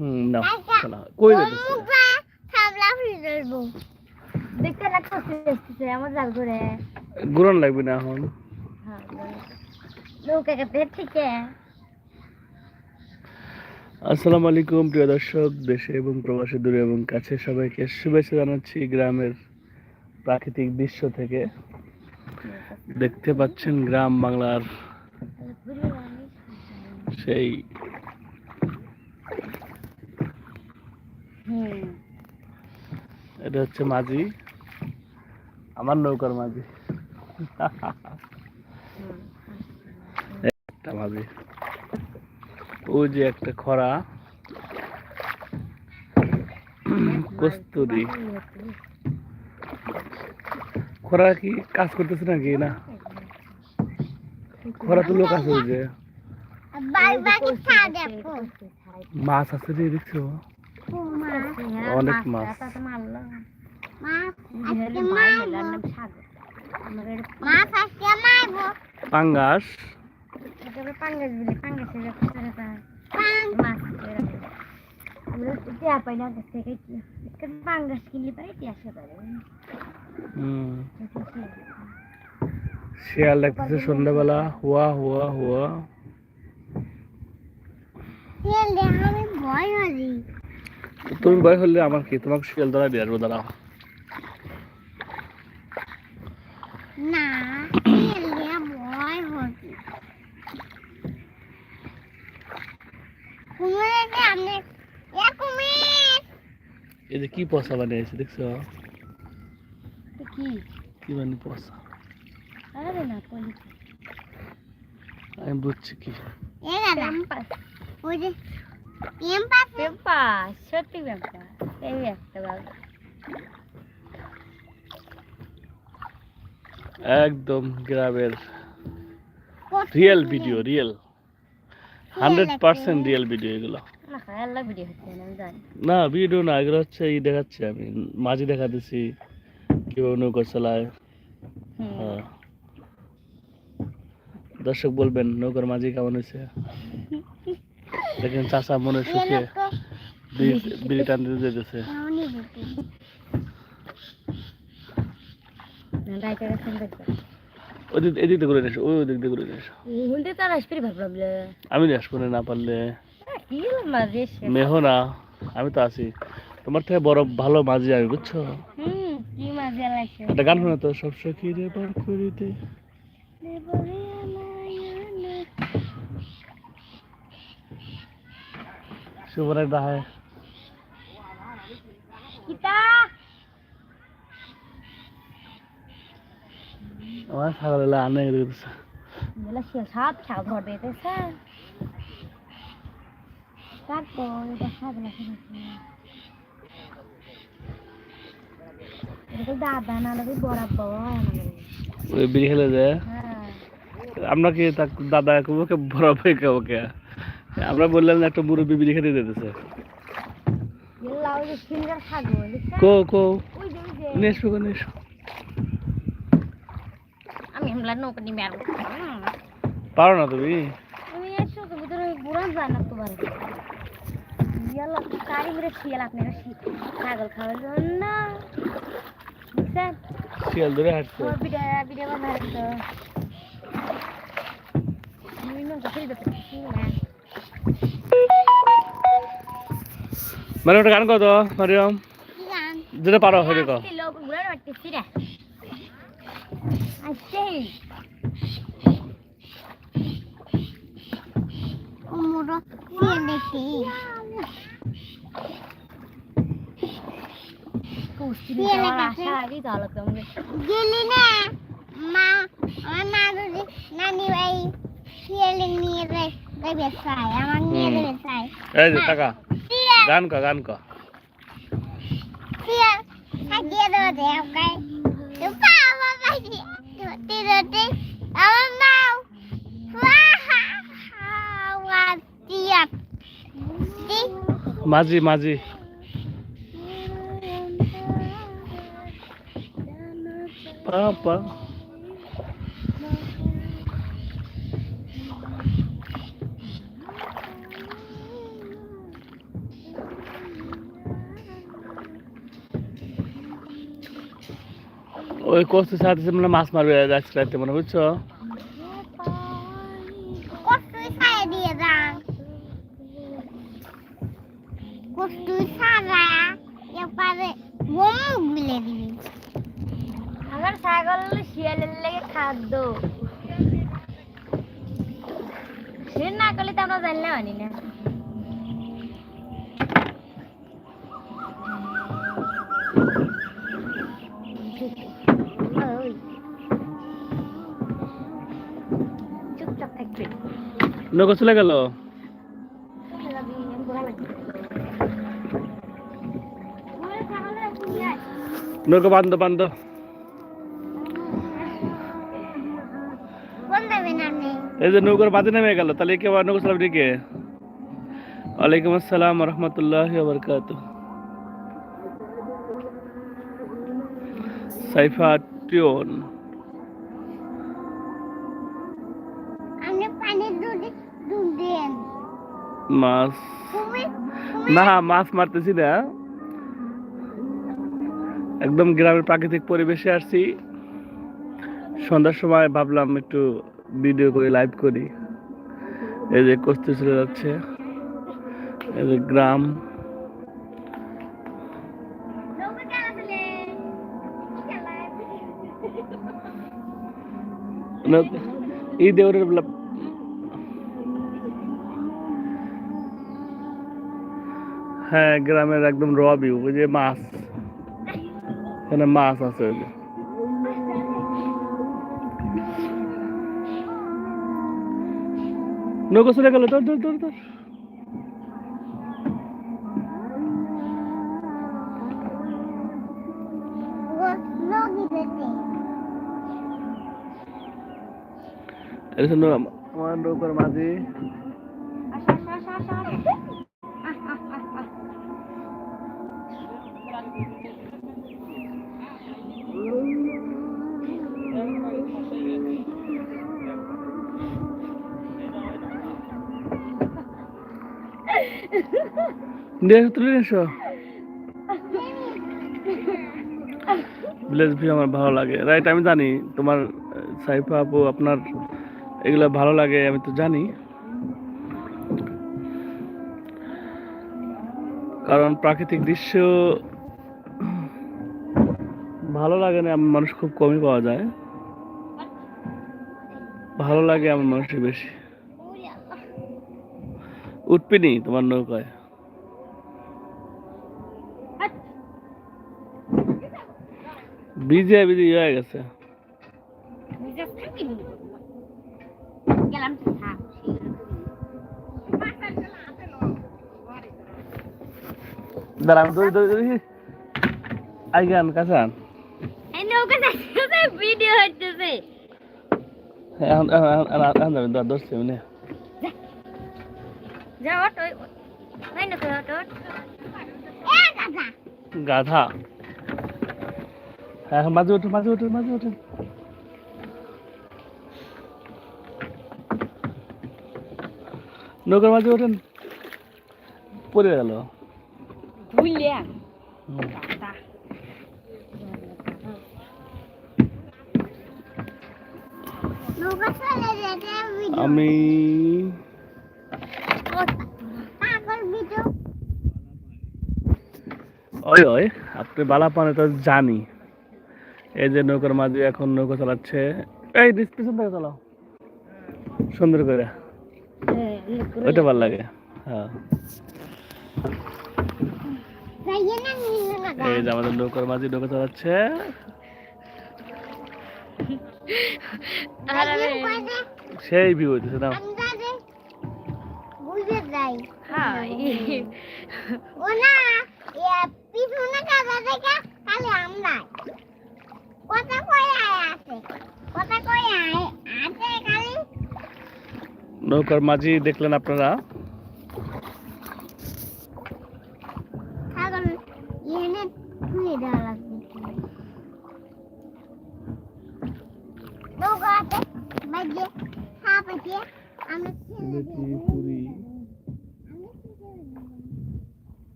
হুম নাও শোনা কই যেতেছে থামলা ফিরবো দেখতে লাগতেছে আমার জাল করে গুরন লাগবে না এখন। হ্যাঁ নৌকা কাটতে ঠিক আসসালামু আলাইকুম প্রিয় দর্শক দেশে এবং প্রবাসী দূরে এবং কাছে সবাইকে শুভেচ্ছা জানাচ্ছি গ্রামের প্রাকৃতিক দৃশ্য থেকে। দেখতে পাচ্ছেন গ্রাম বাংলার সেই হুম এটা হচ্ছে মাঝি। আমার নৌকার মাঝি। একটা মাঝি। ওই যে একটা খরা। কস্তুরি। খরা কি কাজ করতেছে নাকি না? খরা তো লোক আছে ওই যে। বাই বাই ছাড়ে মাছ আছে রে দেখছ? অনেক মাছ। পাঙ্গাস। শিয়াল লাগতেছে সন্ধ্যাবেলা হুয়া হুয়া হুয়া। আমি ভয় তুমি ভয় হলে আমার কি? তোমাকে শিয়াল দ্বারা দিয়ে আসব দাঁড়াও। না ভয় হলি কুমির আপনি এ কুমির! এই যে কি পচা বানিয়েছে দেখছ? কি? কি বানি পচা? আরে না পলি আমি বুঝছি কি। এ ক্যাম্পাস ওই যে সত্যি এই একটা বাবা। একদম গ্রামের real video real hundred percent real video এগুলো। না ভিডিও না এগুলো হচ্ছে এই দেখাচ্ছি আমি। মাঝি দেখাতেছি কীভাবে নৌকা চালায়। হ্যাঁ। দর্শক বলবেন নৌকার মাঝি কেমন হয়েছে? দেখেন চাষা মনে সুখে বিড়ি- টানতে যেতেছে এদিক দিয়ে ঘুরে ওই ঘুরে আমি আসব না পারলে। মেহ না আমি তো আছি। তোমার থেকে বড় ভালো মাঝি আমি বুঝছ? একটা গান শোনা তো সব সখী রে করিতে শুভরাত দাহায় কিতা আমার ছাগল এলা আনে দিতেছে বলে সে সাত ছাগ ধর দিতেছে তারপর এটা বরাবর হয় আমাদের ওই বিড়ি খেলে যায় হ্যাঁ। আমরা কি দাদা ওকে কে ওকে? আমরা বললাম না একটা মুরব্বী বিড়ি খেতে দিতেছে কো আমি হামলা নৌকা নিয়ে মারবো পারো না তুমি? তুমি এসো তুমি তো তোমার। শিয়াল কারি মেরে শিয়াল আপনারা শি- ছাগল খাওয়ার জন্য। বুঝছেন? শিয়াল ধরে হাঁটছে। বিড়া বিড়া বাঁধা রাখতো আমি নৌকা দিতে না। মানে ওটা গান কত? মারিয়াম যেটা পারো হয়ে কো গেলি না? মা আমার মা নানি ভাই শিয়ালে নিয়ে যায় দেবে চাই আমার নিয়ে দেবে চাই এই যে টাকা গান ক গান ক শিয়াল থাকিয়ে দেবে দেব তো পাওয়া পাইছি ধরতে ধরতে আমার মাও ওয়া টিয়া দি মাঝি মাঝি পাপা ওই কষ্ট সাথে মানে মাছ মারবে যাচ্ছে রাতে মনে বুঝছ? আমার ছাগল শিয়ালের লেগে খাদ্য। সে না করলে তো আমরা জানলে মানি না। নৌকা চলে গেল? নৌকা বান্ধ বান্ধ। এই যে নৌকার বাঁধে নেমে গেল, তাহলে কে নৌকা চালাবে কে ওয়ালাইকুম আসসালাম রহমতুল্লাহ বরকাত সাইফা টিউন মাছ। না, মাছ মারতেছি না। একদম গ্রামের প্রাকৃতিক পরিবেশে আসছি। সন্ধ্যার সময় ভাবলাম একটু ভিডিও করি লাইভ করি। এই যে কস্তি চলে যাচ্ছে। এই যে গ্রাম। নৌকা চালাছিলে হ্যাঁ গ্রামের একদম র ভিউ যে মাছ। এখানে মাছ আছে ওই যে। নৌকা চলে গেল তোর তোর তোর তোর আমার নৌকার মাঝি। নিয়ে তুলে এসো। ভিলেজ ভিউ আমার ভালো লাগে। রাইট আমি জানি তোমার সাইফা আপু আপনার এগুলো ভালো লাগে, আমি তো জানি। কারণ প্রাকৃতিক দৃশ্য ভালো লাগে না, এমন মানুষ খুব কমই পাওয়া যায়। ভালো লাগে এমন মানুষই বেশি। উঠবিনি তোমার নৌকায়। বিজে বিজে ইয়ে হয়ে গেছে। থাক দৌড়ি দৌড়ি দৌড়ি আগে আন কাছে আন। এই নৌকা যাচ্ছে ভিডিও হচ্ছে এখন এখন যাবেন ধরছি গাধা। হ্যাঁ এখন মাঝে উঠুন মাঝে উঠুন মাঝে উঠুন। নৌকার মাঝে উঠেন। পড়ে গেল। আমি ওই ওই আপনি বালা পানে তো জানি। এই যে নৌকার মাঝে এখন নৌকা চালাচ্ছে। এই পিছন থেকে চালাও। সুন্দর করে। ওইটা ভালো লাগে। হ্যাঁ। এই যে আমাদের নৌকার মাঝে নৌকা চালাচ্ছে। সেই ভিউ হইতেছে না আন্দাজে বুঝে যাই হাই ও না এ পিছনে কাদা দেখা খালি আমরা কথা কই আছে। কথা কই আছে খালি। নৌকার মাঝি দেখলেন আপনারা? ছাগল ইয়েনে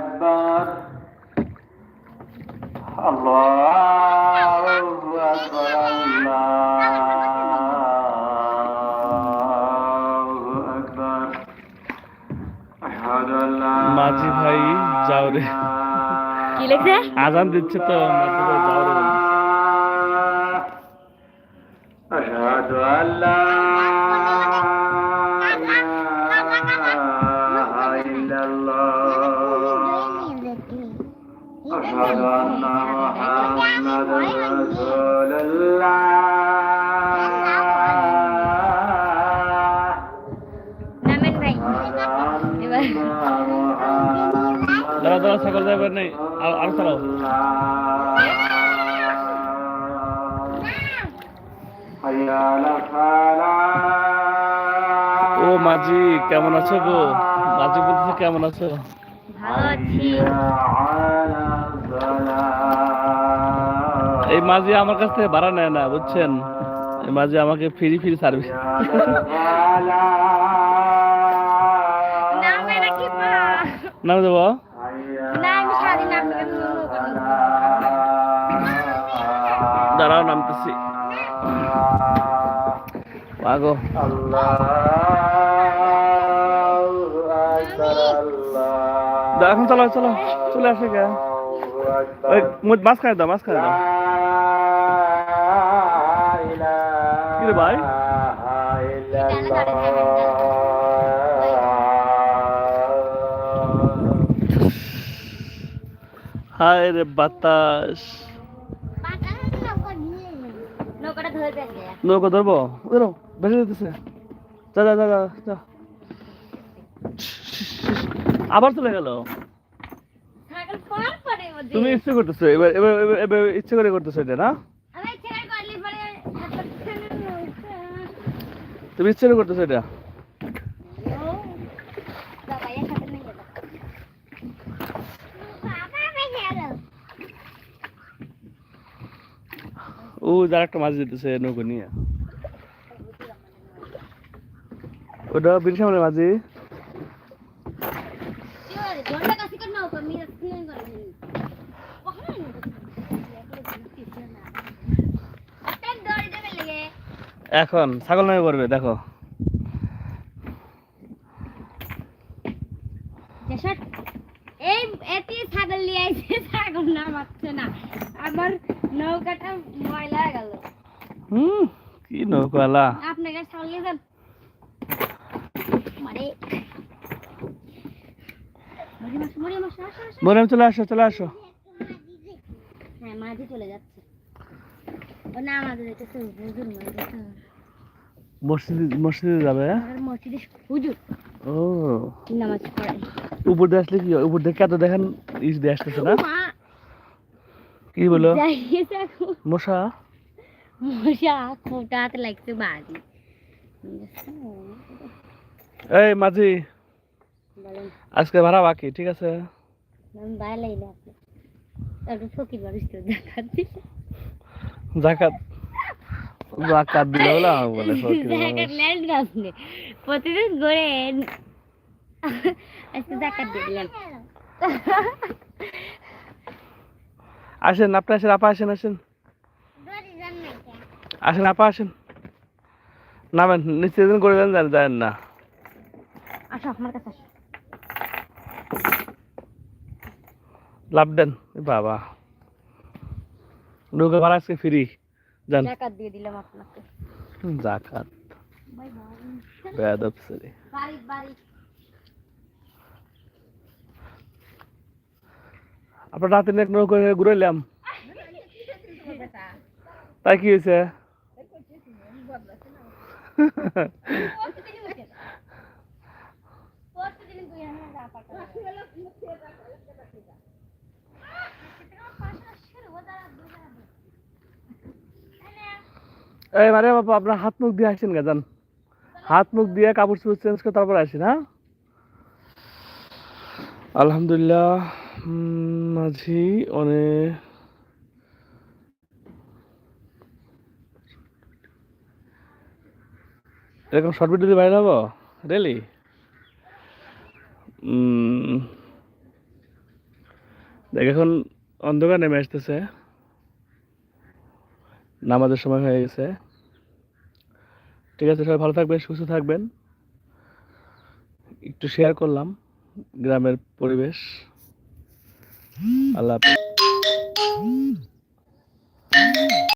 أكبر الله أكبر الله أكبر أشهد أن لا মাঝি ভাই যাও রে কি লেখছে আজান দিচ্ছে তো মাঝি ভাই যাও রে বলছে। أشهد أن لا إله إلا الله أشهد أن محمدا رسول الله নামেন ভাই أشهد أن এবার দাঁড়া দাঁড়া ছাগল যাইবার নেই আর আর চালাও حي على الفلاح ও মাঝি কেমন আছো গো মাঝি বলতেছে কেমন আছো এই মাঝে আমার কাছ থেকে ভাড়া নেয় না বুঝছেন? এই মাঝে আমাকে ফ্রি ফ্রি সার্ভিস নাম দেব? দাঁড়াও নামতেছি। আগো আল্লাহ দাও, এখন চলো চলো, চলে আসে গা ওই মাছ খাই দাও মাছ খাই দাও কিরে ভাই? হায় রে বাতাস। নৌকা ধরবো? ধরো বেঁচে যেতেছে যা যা যা যা। আবার চলে গেল? তুমি ইচ্ছে করতেছো এবার এবার এবার- ইচ্ছে করে করতেছো এটা না? তুমি ইচ্ছে করে করতেছো এটা? ও যার একটা মাছ দিতেছে নৌকো নিয়ে। ওটা বীর সামনে মাঝি ঘণ্টা কাছে করে নৌকা মিরা স্নান করে নি ওখানে একটা দড়ি দেবে লাগে এখন ছাগল নামে পড়বে দেখো। এই ছাগল নিয়ে আইছে ছাগল নামাচ্ছে না। আমার নৌকাটা ময়লা গেল। হুম কি নৌকালা। আপনাকে ছাগল নিয়ে যান। মরিয়াম চলে আসো চলে আসো হ্যাঁ মাঝে চলে যাচ্ছে ও না আমাদের দেখতেছে হুজুর মাঝে মসজিদে মসজিদে যাবে মসজিদে হুজুর। ও। নামাজ উপর দিয়ে আসলে কি উপর দিয়ে কত দেখেন ইস দিয়ে আসতেছে না? কি বলো? মশা? মশা লাগছে এই মাঝি আজকে ভাড়া বাকি ঠিক আছে? আমি বাইরে লাইলে আপনি তারপর ফকির মানুষ তো দেখাচ্ছি। জাকাত। জাকাত দিলে বলে আমাকে বলে জাকাত নেন না আপনি। প্রতিদিন ঘুরে আজকে জাকাত দিলাম। আসেন আপনি আসেন আপা আসেন আসেন। আসেন আপা আসেন। নামেন নিচে দিন করে দেন জানেন জানেন না। আসো আমার কাছে আসো। লাভ দেন বাবা। নৌকা ভাড়া আজকে ফ্রি যান জাকাত দিয়ে দিলাম আপনাকে। জাকাত। বেয়াদব ছেলে। আপনার রাতে এক নৌকা ঘুরাইলাম। তাই কি হয়েছে প্রতিদিন দুই হাজার টাকা পাঠাবো এই মারে বাবা, আপনার হাত মুখ দিয়ে আসেন গা, যান। হাত মুখ দিয়ে কাপড় চোপড় চেঞ্জ করে তারপর আসেন হ্যাঁ? আলহামদুলিল্লাহ মাঝি অনেক এরকম শর্ট ভিডিও বাইরে হব? রেলি দেখ এখন অন্ধকার নেমে আসতেছে। নামাজের সময় হয়ে গেছে। ঠিক আছে, সবাই ভালো থাকবেন, সুস্থ থাকবেন। একটু শেয়ার করলাম গ্রামের পরিবেশ। আল্লাহ।